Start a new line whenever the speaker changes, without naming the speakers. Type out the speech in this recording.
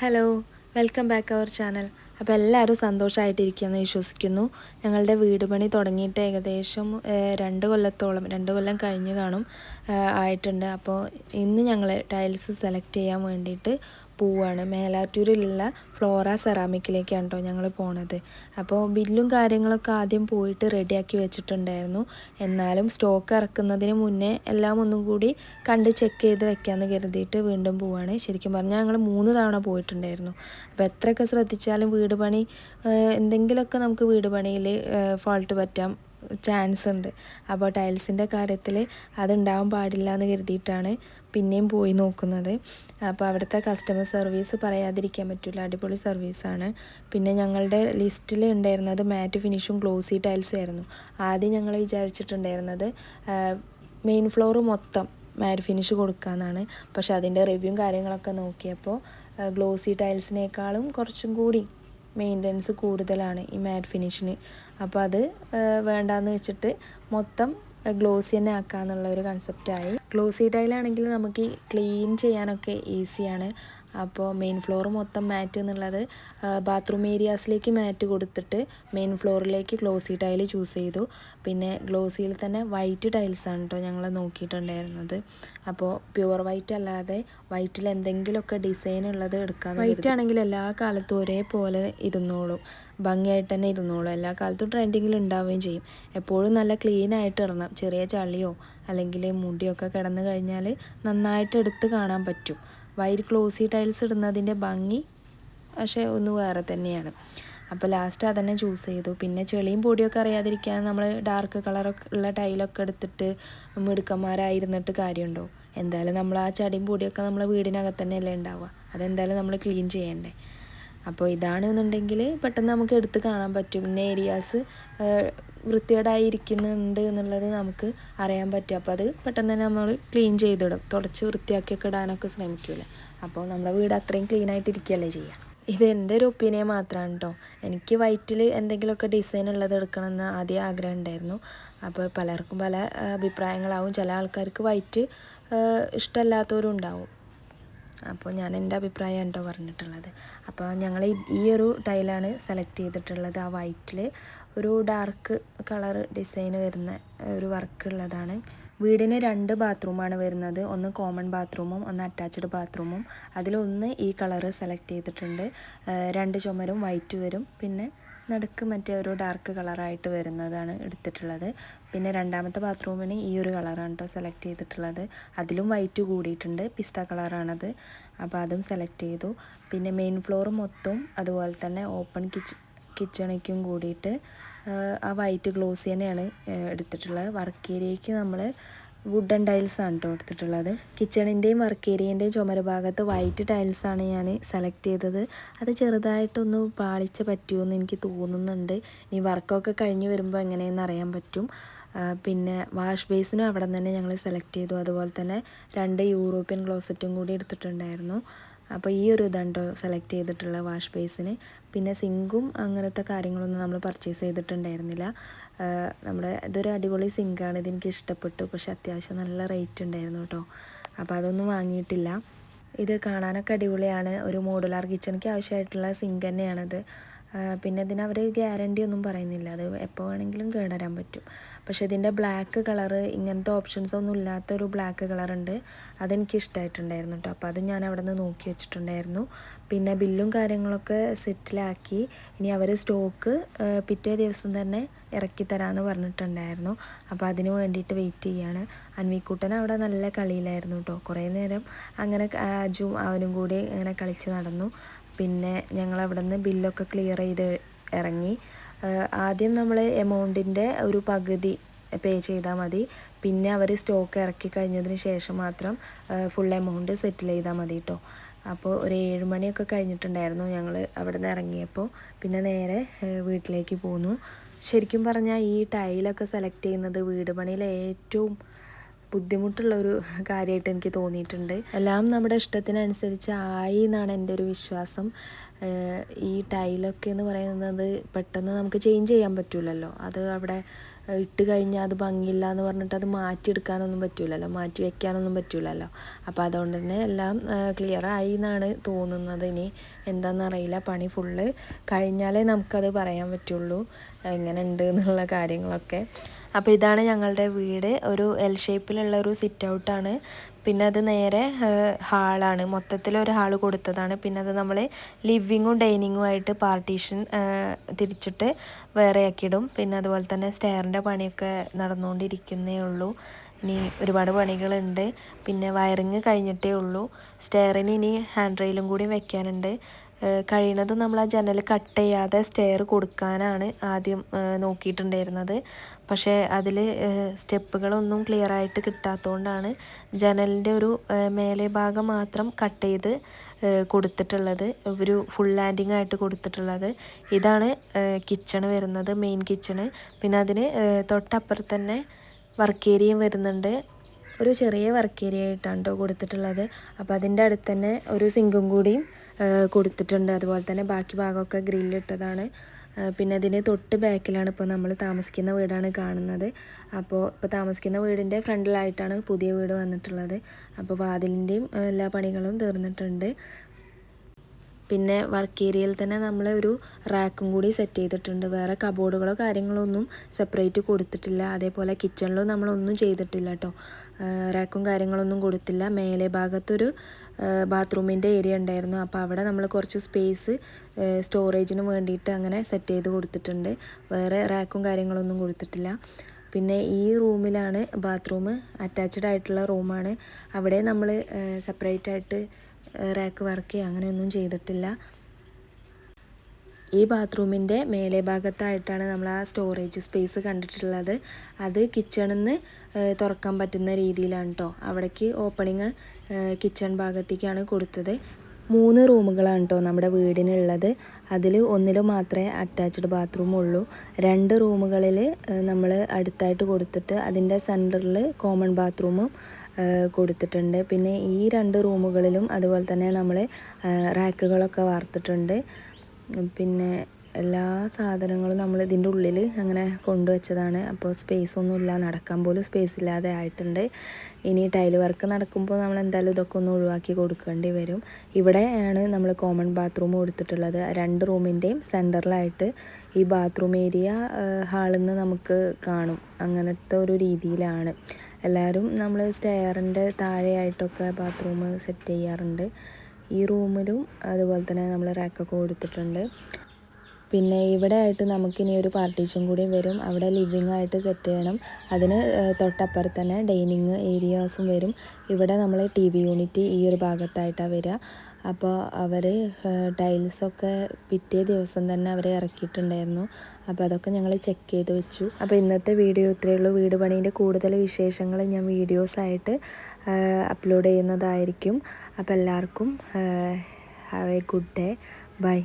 Hello welcome back our channel അപ്പോൾ എല്ലാവരും സന്തോഷമായിട്ടിരിക്കുകയെന്ന് വിശ്വസിക്കുന്നു. ഞങ്ങളുടെ വീട് പണി തുടങ്ങിയിട്ട് ഏകദേശം രണ്ട് കൊല്ലത്തോളം രണ്ട് കൊല്ലം കഴിഞ്ഞ് കാണും ആയിട്ടുണ്ട്. അപ്പോൾ ഇന്ന് ഞങ്ങൾ ടൈൽസ് സെലക്ട് ചെയ്യാൻ വേണ്ടിയിട്ട് പോവാണ്. മേലാറ്റൂരിലുള്ള ഫ്ലോറ സെറാമിക്കിലേക്കാണ് കേട്ടോ ഞങ്ങൾ പോണത്. അപ്പോൾ ബില്ലും കാര്യങ്ങളൊക്കെ ആദ്യം പോയിട്ട് റെഡിയാക്കി വെച്ചിട്ടുണ്ടായിരുന്നു. എന്നാലും സ്റ്റോക്ക് ഇറക്കുന്നതിന് മുന്നേ എല്ലാം ഒന്നും കൂടി കണ്ട് ചെക്ക് ചെയ്ത് വെക്കാമെന്ന് കരുതിയിട്ട് വീണ്ടും പോവാണ്. ശരിക്കും പറഞ്ഞാൽ ഞങ്ങൾ മൂന്ന് തവണ പോയിട്ടുണ്ടായിരുന്നു. അപ്പോൾ എത്രയൊക്കെ ശ്രദ്ധിച്ചാലും വീട് പണി എന്തെങ്കിലുമൊക്കെ നമുക്ക് വീട് പണിയിൽ ഫോൾട്ട് പറ്റാം. ചാൻസ് ഉണ്ട്. അപ്പോൾ ടൈൽസിന്റെ കാര്യത്തിൽ അതുണ്ടാവാൻ പാടില്ല എന്ന് കരുതിയിട്ടാണ് പിന്നെയും പോയി നോക്കുന്നത്. അപ്പോൾ അവിടുത്തെ കസ്റ്റമർ സർവീസ് പറയാതിരിക്കാൻ പറ്റില്ല അടിപൊളി സർവീസാണ് പിന്നെ ഞങ്ങളുടെ ലിസ്റ്റിൽ ഉണ്ടായിരുന്നത് മാറ്റ് ഫിനിഷും ഗ്ലോസി ടൈൽസും ആയിരുന്നു. ആദ്യം ഞങ്ങൾ വിചാരിച്ചിട്ടുണ്ടായിരുന്നത് മെയിൻ ഫ്ലോർ മൊത്തം മാറ്റ് ഫിനിഷ് കൊടുക്കാമെന്നാണ് പക്ഷേ അതിന്റെ റിവ്യൂവും കാര്യങ്ങളൊക്കെ നോക്കിയപ്പോൾ ഗ്ലോസി ടൈൽസിനേക്കാളും കുറച്ചും കൂടി മെയിന്റനൻസ് കൂടുതലാണ് ഈ മാറ്റ് ഫിനിഷിന് അപ്പോൾ അത് വേണ്ടാന്ന് വെച്ചിട്ട് മൊത്തം ഗ്ലോസി തന്നെ ആക്കാന്നുള്ള ഒരു കൺസെപ്റ്റായി ഗ്ലോസി ടൈലാണെങ്കിൽ നമുക്ക് ക്ലീൻ ചെയ്യാനൊക്കെ ഈസിയാണ് അപ്പോൾ മെയിൻ ഫ്ലോർ മൊത്തം മാറ്റ് എന്നുള്ളത് ബാത്റൂം ഏരിയാസിലേക്ക് മാറ്റ് കൊടുത്തിട്ട് മെയിൻ ഫ്ലോറിലേക്ക് ഗ്ലോസി ടൈൽ ചൂസ് ചെയ്തു. പിന്നെ ഗ്ലോസിയിൽ തന്നെ വൈറ്റ് ടൈൽസ് ആണ് കേട്ടോ ഞങ്ങൾ നോക്കിയിട്ടുണ്ടായിരുന്നത്. അപ്പോൾ പ്യുവർ വൈറ്റ് അല്ലാതെ വൈറ്റിൽ എന്തെങ്കിലുമൊക്കെ ഡിസൈൻ ഉള്ളത് എടുക്കാൻ വൈറ്റ് ആണെങ്കിൽ എല്ലാ കാലത്തും ഒരേപോലെ ഇരുന്നോളും. ഭംഗിയായിട്ട് തന്നെ ഇരുന്നോളും. എല്ലാ കാലത്തും ട്രെൻഡിങ്ങിൽ ഉണ്ടാവുകയും ചെയ്യും. എപ്പോഴും നല്ല ക്ലീൻ ആയിട്ട് ഇടണം. ചെറിയ ചളിയോ അല്ലെങ്കിൽ മുടിയൊക്കെ കിടന്നു കഴിഞ്ഞാൽ നന്നായിട്ട് എടുത്ത് കാണാൻ പറ്റും. വൈറ്റ് ക്ലോസി ടൈൽസ് ഇടുന്നതിന്റെ ഭംഗി പക്ഷേ ഒന്ന് വേറെ തന്നെയാണ്. അപ്പോൾ ലാസ്റ്റ് അതന്നെ ചൂസ് ചെയ്തു. പിന്നെ ചെളിയും പൊടിയൊക്കെ അറിയാതിരിക്കാൻ നമ്മൾ ഡാർക്ക് കളറൊക്കെ ഉള്ള ടൈലൊക്കെ എടുത്തിട്ട് മിടുക്കന്മാരായിരുന്നിട്ട് കാര്യമുണ്ടോ? എന്തായാലും നമ്മൾ ആ ചടിയും പൊടിയൊക്കെ നമ്മളെ വീടിനകത്ത് തന്നെയല്ലേ ഉണ്ടാവുക. അതെന്തായാലും നമ്മൾ ക്ലീൻ ചെയ്യണ്ടേ. അപ്പോൾ ഇതാണെന്നുണ്ടെങ്കിൽ പെട്ടെന്ന് നമുക്ക് എടുത്ത് കാണാൻ പറ്റും. പിന്നെ ഏരിയാസ് വൃത്തികേടായിരിക്കുന്നുണ്ട് എന്നുള്ളത് നമുക്ക് അറിയാൻ പറ്റും. അപ്പോൾ അത് പെട്ടെന്ന് തന്നെ നമ്മൾ ക്ലീൻ ചെയ്തിടും. തുടച്ച് വൃത്തിയാക്കിയൊക്കെ ഇടാനൊക്കെ ശ്രമിക്കില്ല? അപ്പോൾ നമ്മുടെ വീട് അത്രയും ക്ലീൻ ആയിട്ടിരിക്കുകയല്ലേ ചെയ്യുക? ഇത് എന്റെ ഒരു ഒപ്പീനിയൻ മാത്രമാണ് കേട്ടോ. എനിക്ക് വൈറ്റിൽ എന്തെങ്കിലുമൊക്കെ ഡിസൈൻ ഉള്ളത് എടുക്കണമെന്ന് ആദ്യം ആഗ്രഹം ഉണ്ടായിരുന്നു. അപ്പോൾ പലർക്കും പല അഭിപ്രായങ്ങളാവും. ചില ആൾക്കാർക്ക് വൈറ്റ് ഇഷ്ടമല്ലാത്തവരും ഉണ്ടാവും. അപ്പോൾ ഞാൻ എന്റെ അഭിപ്രായം ഉണ്ടോ പറഞ്ഞിട്ടുള്ളത്. അപ്പോൾ ഞങ്ങൾ ഈ ഒരു ടൈലാണ് സെലക്ട് ചെയ്തിട്ടുള്ളത്. ആ വൈറ്റിൽ ഒരു ഡാർക്ക് കളർ ഡിസൈൻ വരുന്ന ഒരു വർക്ക് ഉള്ളതാണ്. വീടിന് രണ്ട് ബാത്റൂമാണ് വരുന്നത്. ഒന്ന് കോമൺ ബാത്റൂമും ഒന്ന് അറ്റാച്ച്ഡ് ബാത്റൂമും അതിലൊന്ന് ഈ കളറ് സെലക്ട് ചെയ്തിട്ടുണ്ട്. രണ്ട് ചുമരും വൈറ്റ് വരും. പിന്നെ നടുക്ക് മറ്റേ ഒരു ഡാർക്ക് കളറായിട്ട് വരുന്നതാണ് എടുത്തിട്ടുള്ളത്. പിന്നെ രണ്ടാമത്തെ ബാത്റൂമിന് ഈ ഒരു കളറാണ് കേട്ടോ സെലക്ട് ചെയ്തിട്ടുള്ളത്. അതിലും വൈറ്റ് കൂടിയിട്ടുണ്ട്. പിസ്ത കളറാണത് അപ്പോൾ അതും സെലക്ട് ചെയ്തു. പിന്നെ മെയിൻ ഫ്ലോർ മൊത്തം അതുപോലെ തന്നെ ഓപ്പൺ കിച്ച് കിച്ചണിക്കും കൂടിയിട്ട് ആ, വൈറ്റ് ഗ്ലോസ് തന്നെയാണ് എടുത്തിട്ടുള്ളത്. വർക്ക് ഏരിയയ്ക്ക് നമ്മൾ വുഡൻ ടൈൽസ് ആണ് കേട്ടോ എടുത്തിട്ടുള്ളത്. കിച്ചണിന്റെയും വർക്ക് ഏരിയേന്റെയും ചുമര ഭാഗത്ത് വൈറ്റ് ടൈൽസാണ് ഞാൻ സെലക്ട് ചെയ്തത്. അത് ചെറുതായിട്ടൊന്ന് പാളിച്ച പറ്റുമെന്ന് എനിക്ക് തോന്നുന്നുണ്ട്. ഇനി വർക്കൊക്കെ കഴിഞ്ഞ് വരുമ്പോൾ എങ്ങനെയെന്ന് അറിയാൻ പറ്റും. പിന്നെ വാഷ് ബേസിനും അവിടെ തന്നെ ഞങ്ങൾ സെലക്ട് ചെയ്തു. അതുപോലെ തന്നെ രണ്ട് യൂറോപ്യൻ ക്ലോസറ്റും കൂടി എടുത്തിട്ടുണ്ടായിരുന്നു. അപ്പോൾ ഈ ഒരു ഇതാണ്ടോ സെലക്ട് ചെയ്തിട്ടുള്ള വാഷ് ബേസിന് പിന്നെ സിങ്കും അങ്ങനത്തെ കാര്യങ്ങളൊന്നും നമ്മൾ പർച്ചേസ് ചെയ്തിട്ടുണ്ടായിരുന്നില്ല. നമ്മുടെ ഇതൊരു അടിപൊളി സിങ്കാണ് ഇതെനിക്ക് ഇഷ്ടപ്പെട്ടു. പക്ഷെ അത്യാവശ്യം നല്ല റേറ്റ് ഉണ്ടായിരുന്നു കേട്ടോ. അപ്പോൾ അതൊന്നും വാങ്ങിയിട്ടില്ല. ഇത് കാണാനൊക്കെ അടിപൊളിയാണ്. ഒരു മോഡുലാർ കിച്ചണിക്ക് ആവശ്യമായിട്ടുള്ള സിങ്ക് തന്നെയാണത്. പിന്നെ ഇതിന് അവർ ഗ്യാരണ്ടി ഒന്നും പറയുന്നില്ല. അത് എപ്പോൾ വേണമെങ്കിലും കേടരാൻ പറ്റും. പക്ഷെ ഇതിന്റെ ബ്ലാക്ക് കളറ് ഇങ്ങനത്തെ ഓപ്ഷൻസ് ഒന്നും ഇല്ലാത്തൊരു ബ്ലാക്ക് കളറുണ്ട് അതെനിക്ക് ഇഷ്ടമായിട്ടുണ്ടായിരുന്നു കേട്ടോ അപ്പോൾ അത് ഞാൻ അവിടെ നിന്ന് നോക്കി വെച്ചിട്ടുണ്ടായിരുന്നു. പിന്നെ ബില്ലും കാര്യങ്ങളൊക്കെ സെറ്റിലാക്കി. ഇനി അവർ സ്റ്റോക്ക് പിറ്റേ ദിവസം തന്നെ ഇറക്കി തരാമെന്ന് പറഞ്ഞിട്ടുണ്ടായിരുന്നു. അപ്പോൾ അതിന് വേണ്ടിയിട്ട് വെയിറ്റ് ചെയ്യാണ്. അൻവിക്കുട്ടൻ അവിടെ നല്ല കളിയിലായിരുന്നു കേട്ടോ കുറേ നേരം അങ്ങനെ അജും അവനും കൂടി ഇങ്ങനെ കളിച്ച് നടന്നു. പിന്നെ ഞങ്ങൾ അവിടെ നിന്ന് ബില്ലൊക്കെ ക്ലിയർ ചെയ്ത് ഇറങ്ങി. ആദ്യം നമ്മൾ എമൗണ്ടിന്റെ ഒരു പകുതി പേ ചെയ്താൽ മതി. പിന്നെ അവർ സ്റ്റോക്ക് ഇറക്കി കഴിഞ്ഞതിന് ശേഷം മാത്രം ഫുൾ എമൗണ്ട് സെറ്റിൽ ചെയ്താൽ മതി കേട്ടോ അപ്പോൾ ഒരു ഏഴ് മണിയൊക്കെ കഴിഞ്ഞിട്ടുണ്ടായിരുന്നു ഞങ്ങൾ അവിടെ നിന്ന് ഇറങ്ങിയപ്പോൾ പിന്നെ നേരെ വീട്ടിലേക്ക് പോന്നു. ശരിക്കും പറഞ്ഞാൽ ഈ ടൈലൊക്കെ സെലക്ട് ചെയ്യുന്നത് വീട് പണിയിലെ ഏറ്റവും ബുദ്ധിമുട്ടുള്ള ഒരു കാര്യമായിട്ട് എനിക്ക് തോന്നിയിട്ടുണ്ട്. എല്ലാം നമ്മുടെ ഇഷ്ടത്തിനനുസരിച്ച് ആയി എന്നാണ് എന്റെ ഒരു വിശ്വാസം. ഈ ടൈലൊക്കെ എന്ന് പറയുന്നത് പെട്ടെന്ന് നമുക്ക് ചേഞ്ച് ചെയ്യാൻ പറ്റില്ലല്ലോ അത് അവിടെ ഇട്ട് കഴിഞ്ഞാൽ അത് ഭംഗിയില്ല എന്ന് പറഞ്ഞിട്ട് അത് മാറ്റിയെടുക്കാനൊന്നും പറ്റില്ലല്ലോ മാറ്റി വെക്കാനൊന്നും പറ്റില്ലല്ലോ അപ്പോൾ അതുകൊണ്ട് തന്നെ എല്ലാം ക്ലിയർ ആയി എന്നാണ് തോന്നുന്നത് ഇനി. എന്താണെന്നറിയില്ല പണി ഫുള്ള് കഴിഞ്ഞാലേ നമുക്കത് പറയാൻ പറ്റുള്ളൂ. എങ്ങനെ ഉണ്ട് എന്നുള്ള കാര്യങ്ങളൊക്കെ. അപ്പോൾ ഇതാണ് ഞങ്ങളുടെ വീട്. ഒരു എൽ ഷേപ്പിലുള്ള ഒരു സിറ്റ് ഔട്ടാണ് പിന്നെ അത് നേരെ ഹാളാണ്. മൊത്തത്തിൽ ഒരു ഹാൾ കൊടുത്തതാണ്. പിന്നെ അത് നമ്മൾ ലിവിങ്ങും ഡൈനിങ്ങും ആയിട്ട് പാർട്ടീഷൻ തിരിച്ചിട്ട് വേറെ ആക്കിയിടും പിന്നെ അതുപോലെ തന്നെ സ്റ്റെയറിന്റെ പണിയൊക്കെ നടന്നുകൊണ്ടിരിക്കുന്നേ ഉള്ളൂ. ഇനി ഒരുപാട് പണികളുണ്ട്. പിന്നെ വയറിങ് കഴിഞ്ഞിട്ടേ ഉള്ളൂ. സ്റ്റെയറിന് ഇനി ഹാൻഡ് റെയിലും കൂടി വെക്കാനുണ്ട്. ഏഹ് കഴിയുന്നതും നമ്മൾ ആ ജനൽ കട്ട് ചെയ്യാതെ സ്റ്റെയർ കൊടുക്കാനാണ് ആദ്യം നോക്കിയിട്ടുണ്ടായിരുന്നത്. പക്ഷേ അതിൽ സ്റ്റെപ്പുകളൊന്നും ക്ലിയർ ആയിട്ട് കിട്ടാത്തതുകൊണ്ടാണ് ജനലിന്റെ ഒരു മേലെ ഭാഗം മാത്രം കട്ട് ചെയ്ത് കൊടുത്തിട്ടുള്ളത്. ഒരു ഫുൾ ലാൻഡിങ് ആയിട്ട് കൊടുത്തിട്ടുള്ളത്. ഇതാണ് കിച്ചണ് വരുന്നത് മെയിൻ കിച്ചണ് പിന്നെ അതിന് തൊട്ടപ്പുറത്ത് തന്നെ വർക്ക് ഏരിയയും വരുന്നുണ്ട്. ഒരു ചെറിയ വർക്ക് ഏരിയ ആയിട്ടാണ് കേട്ടോ കൊടുത്തിട്ടുള്ളത്. അപ്പോൾ അതിന്റെ അടുത്ത് തന്നെ ഒരു സിങ്കും കൂടിയും കൊടുത്തിട്ടുണ്ട്. അതുപോലെ തന്നെ ബാക്കി ഭാഗമൊക്കെ ഗ്രില്ലിട്ടതാണ് പിന്നെ അതിന് തൊട്ട് ബാക്കിലാണ് ഇപ്പോൾ നമ്മൾ താമസിക്കുന്ന വീടാണ് കാണുന്നത്. അപ്പോൾ ഇപ്പോൾ താമസിക്കുന്ന വീടിന്റെ ഫ്രണ്ടിലായിട്ടാണ് പുതിയ വീട് വന്നിട്ടുള്ളത്. അപ്പോൾ വാതിലിന്റെയും എല്ലാ പണികളും തീർന്നിട്ടുണ്ട്. പിന്നെ വർക്ക് ഏരിയയിൽ തന്നെ നമ്മൾ ഒരു റാക്കും കൂടി സെറ്റ് ചെയ്തിട്ടുണ്ട്. വേറെ കബോർഡുകളോ കാര്യങ്ങളോ ഒന്നും സെപ്പറേറ്റ് കൊടുത്തിട്ടില്ല. അതേപോലെ കിച്ചണിലും നമ്മളൊന്നും ചെയ്തിട്ടില്ല കേട്ടോ റാക്കും കാര്യങ്ങളൊന്നും കൊടുത്തില്ല. മേലെ ഭാഗത്തൊരു ബാത്റൂമിന്റെ ഏരിയ ഉണ്ടായിരുന്നു. അപ്പോൾ അവിടെ നമ്മൾ കുറച്ച് സ്പേസ് സ്റ്റോറേജിന് വേണ്ടിയിട്ട് അങ്ങനെ സെറ്റ് ചെയ്ത് കൊടുത്തിട്ടുണ്ട്. വേറെ റാക്കും കാര്യങ്ങളൊന്നും കൊടുത്തിട്ടില്ല. പിന്നെ ഈ റൂമിലാണ് ബാത്റൂം അറ്റാച്ച്ഡ് ആയിട്ടുള്ള റൂമാണ്. അവിടെ നമ്മൾ സെപ്പറേറ്റ് ആയിട്ട് റാക്ക് വർക്ക് അങ്ങനെയൊന്നും ചെയ്തിട്ടില്ല. ഈ ബാത്റൂമിന്റെ മേലെ ഭാഗത്തായിട്ടാണ് നമ്മൾ ആ സ്റ്റോറേജ് സ്പേസ് കണ്ടിട്ടുള്ളത്. അത് കിച്ചണിൽ നിന്ന് തുറക്കാൻ പറ്റുന്ന രീതിയിലാണ് കേട്ടോ അവിടേക്ക് ഓപ്പണിങ് കിച്ചൺ ഭാഗത്തേക്കാണ് കൊടുത്തത്. മൂന്ന് റൂമുകളാണ് കേട്ടോ നമ്മുടെ വീടിനുള്ളത്. അതിൽ ഒന്നിൽ മാത്രമേ അറ്റാച്ച്ഡ് ബാത്റൂം ഉള്ളൂ. രണ്ട് റൂമുകളിൽ നമ്മൾ അടുത്തായിട്ട് കൊടുത്തിട്ട് അതിന്റെ സെന്ററിൽ കോമൺ ബാത്റൂമും കൊടുത്തിട്ടുണ്ട്. പിന്നെ ഈ രണ്ട് റൂമുകളിലും അതുപോലെ തന്നെ നമ്മൾ റാക്കുകളൊക്കെ വാർത്തിട്ടുണ്ട്. പിന്നെ എല്ലാ സാധനങ്ങളും നമ്മൾ ഇതിന്റെ ഉള്ളിൽ അങ്ങനെ കൊണ്ടുവച്ചതാണ് അപ്പോൾ സ്പേസ് ഒന്നുമില്ല നടക്കാൻ പോലും സ്പേസ് ഇല്ലാതെ ആയിട്ടുണ്ട്. ഇനി ടൈൽ വർക്ക് നടക്കുമ്പോൾ നമ്മൾ എന്തായാലും ഇതൊക്കെ ഒന്ന് ഒഴിവാക്കി കൊടുക്കേണ്ടി വരും. ഇവിടെയാണ് നമ്മൾ കോമൺ ബാത്റൂം കൊടുത്തിട്ടുള്ളത്. രണ്ട് റൂമിന്റെയും സെന്ററിലായിട്ട് ഈ ബാത്റൂം ഏരിയ ഹാളിൽ നിന്ന് നമുക്ക് കാണും. അങ്ങനത്തെ ഒരു രീതിയിലാണ്. എല്ലാവരും നമ്മൾ സ്റ്റെയറിന്റെ താഴെയായിട്ടൊക്കെ ബാത്റൂം സെറ്റ് ചെയ്യാറുണ്ട്. ഈ റൂമിലും അതുപോലെ തന്നെ നമ്മൾ റാക്കൊക്കെ കൊടുത്തിട്ടുണ്ട്. പിന്നെ ഇവിടെ ആയിട്ട് നമുക്കിനി ഒരു പാർട്ടീഷൻ കൂടി വരും. അവിടെ ലിവിങ് ആയിട്ട് സെറ്റ് ചെയ്യണം. അതിന് തൊട്ടപ്പുറത്ത് തന്നെ ഡൈനിങ് ഏരിയാസും വരും. ഇവിടെ നമ്മൾ ടി വി യൂണിറ്റ് ഈ ഒരു ഭാഗത്തായിട്ടാണ് വരിക അപ്പോൾ അവർ ടൈൽസൊക്കെ പിറ്റേ ദിവസം തന്നെ അവർ ഇറക്കിയിട്ടുണ്ടായിരുന്നു. അപ്പോൾ അതൊക്കെ ഞങ്ങൾ ചെക്ക് ചെയ്ത് വെച്ചു. അപ്പോൾ ഇന്നത്തെ വീഡിയോ ഇത്രയേ ഉള്ളൂ. വീട് പണീന്റെ കൂടുതൽ വിശേഷങ്ങൾ ഞാൻ വീഡിയോസായിട്ട് അപ്ലോഡ് ചെയ്യുന്നതായിരിക്കും. അപ്പോൾ എല്ലാവർക്കും have a good day bye